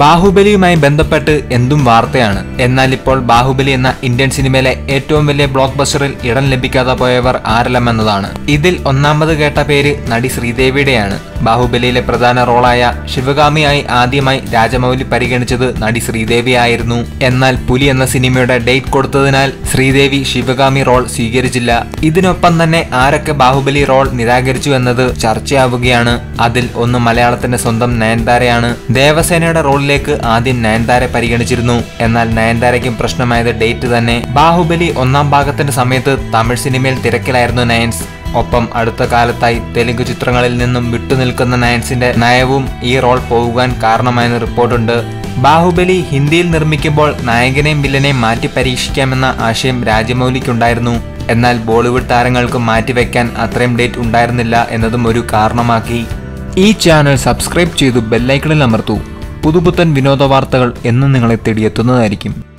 ബാഹുബലിയുമായി ബന്ധപ്പെട്ട് എന്തും വാർത്തയാണ്. എന്നാൽ ഇപ്പോൾ ബാഹുബലി എന്ന ഇന്ത്യൻ സിനിമയിലെ ഏറ്റവും വലിയ ബ്ലോക്ക് ബസ്റ്ററിൽ ഇടം ലഭിക്കാതെ പോയവർ ആരെല്ലാമെന്നതാണ്. ഇതിൽ ഒന്നാമത് കേട്ട പേര് നടി ശ്രീദേവിയുടെയാണ്. ബാഹുബലിയിലെ പ്രധാന റോളായ ശിവഗാമിയായി ആദ്യമായി രാജമൗലി പരിഗണിച്ചത് നടി ശ്രീദേവി ആയിരുന്നു എന്നാൽ പുലി എന്ന സിനിമയുടെ ഡേറ്റ് കൊടുത്തതിനാൽ ശ്രീദേവി ശിവഗാമി റോൾ സ്വീകരിച്ചില്ല. ഇതിനൊപ്പം തന്നെ ആരൊക്കെ ബാഹുബലി റോൾ നിരാകരിച്ചു എന്നത് ചർച്ചയാവുകയാണ്. അതിൽ ഒന്ന് മലയാളത്തിന്റെ സ്വന്തം നയൻതാരയാണ്. ദേവസേനയുടെ റോളിലേക്ക് ആദ്യം നയൻതാരെ പരിഗണിച്ചിരുന്നു. എന്നാൽ നയൻതാരയ്ക്കും പ്രശ്നമായത് ഡേറ്റ് തന്നെ. ബാഹുബലി ഒന്നാം ഭാഗത്തിന്റെ സമയത്ത് തമിഴ് സിനിമയിൽ തിരക്കിലായിരുന്നു നയൻസ്. ഒപ്പം അടുത്ത കാലത്തായി തെലുങ്ക് ചിത്രങ്ങളിൽ നിന്നും വിട്ടുനിൽക്കുന്ന നയൻസിന്റെ നയവും ഈ റോൾ പോകാൻ കാരണമായെന്ന് റിപ്പോർട്ടുണ്ട്. ബാഹുബലി ഹിന്ദിയിൽ നിർമ്മിക്കുമ്പോൾ നായകനെയും വില്ലനെയും മാറ്റി പരീക്ഷിക്കാമെന്ന ആശയം രാജമൗലിക്കുണ്ടായിരുന്നു. എന്നാൽ ബോളിവുഡ് താരങ്ങൾക്ക് മാറ്റിവെക്കാൻ അത്രയും ഡേറ്റ് ഉണ്ടായിരുന്നില്ല എന്നതും ഒരു കാരണമാക്കി. ഈ ചാനൽ സബ്സ്ക്രൈബ് ചെയ്തു ബെല്ലൈക്കണിൽ അമർത്തൂ. പുതുപുത്തൻ വിനോദ വാർത്തകൾ എന്നും നിങ്ങളെ തേടിയെത്തുന്നതായിരിക്കും.